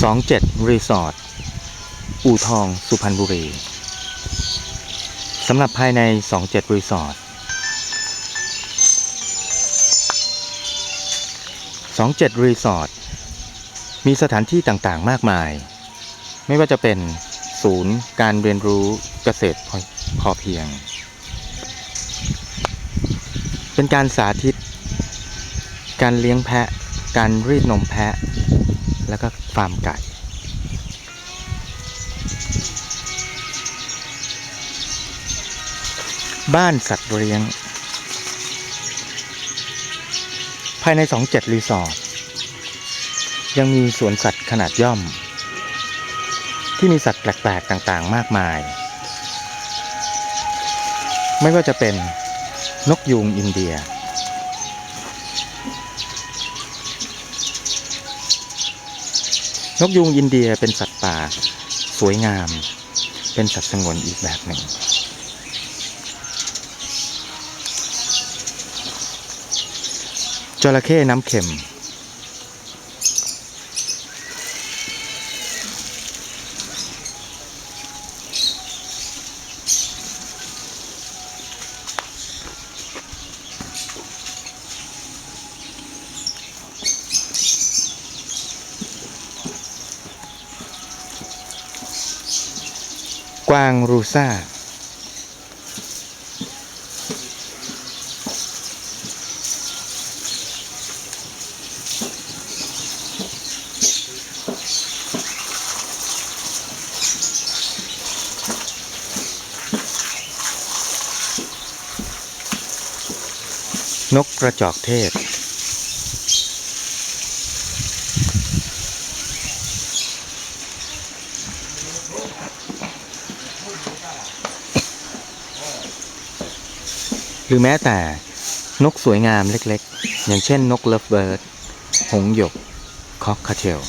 27 รีสอร์ท อู่ทอง สุพรรณบุรี สำหรับภายใน 27 รีสอร์ท 27 รีสอร์ท มีสถานที่ต่างๆ มากมาย ไม่ว่าจะเป็นศูนย์การเรียนรู้เกษตรพอเพียง เป็นการสาธิต การเลี้ยงแพะ การรีดนมแพะ แล้วก็ฟาร์มไก่ บ้านสัตว์เลี้ยง ภายใน 27 รีสอร์ทยังมีสวนสัตว์ขนาดย่อม ที่มีสัตว์แปลกๆต่างๆ มากมาย ไม่ว่าจะเป็นนกยูงอินเดีย นกยูงอินเดียเป็นสัตว์ป่าสวยงาม เป็นสัตว์สงวนอีกแบบหนึ่ง จระเข้น้ำเค็ม กวางรูซ่า นกกระจอกเทศ หรือแม้แต่นกสวยงามเล็กๆ อย่างเช่นนกเลิฟเบิร์ด หงหยก คอกคาเทล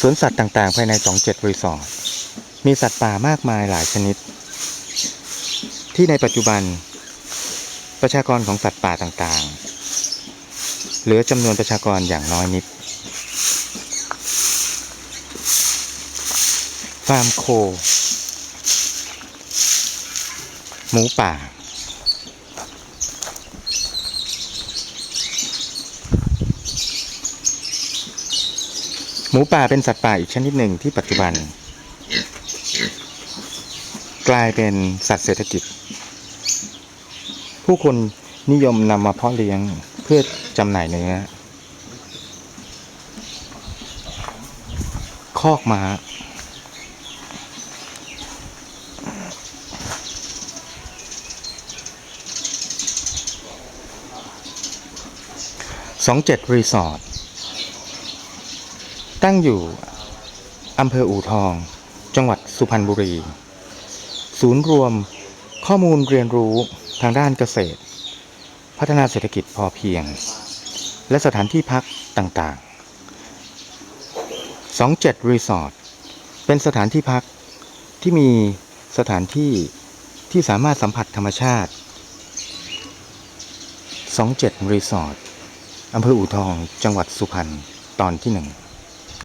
สวนสัตว์ต่างๆ ภายใน 27รีสอร์ทมีสัตว์ป่ามากมายหลายชนิด ที่ในปัจจุบัน ประชากรของสัตว์ป่าต่างๆ เหลือจำนวนประชากรอย่างน้อยนิด ฟาร์มโค หมูป่า หมูป่าเป็นสัตว์ป่าอีกชนิดหนึ่งที่ปัจจุบัน กลายเป็นสัตว์เศรษฐกิจ ผู้คนนิยมนำมาเพาะเลี้ยงเพื่อจำหน่ายเนื้อ คอกมา้า 27 รีสอร์ท ตั้งอยู่อำเภออู่ทอง จังหวัดสุพรรณบุรี ศูนย์รวมข้อมูลเรียนรู้ทางด้านเกษตร พัฒนาเศรษฐกิจพอเพียง และสถานที่พักต่างๆ 27 รีสอร์ท เป็นสถานที่พักที่มีสถานที่ที่สามารถสัมผัสธรรมชาติ 27 รีสอร์ท อำเภออู่ทอง จังหวัดสุพรรณ ตอนที่หนึ่ง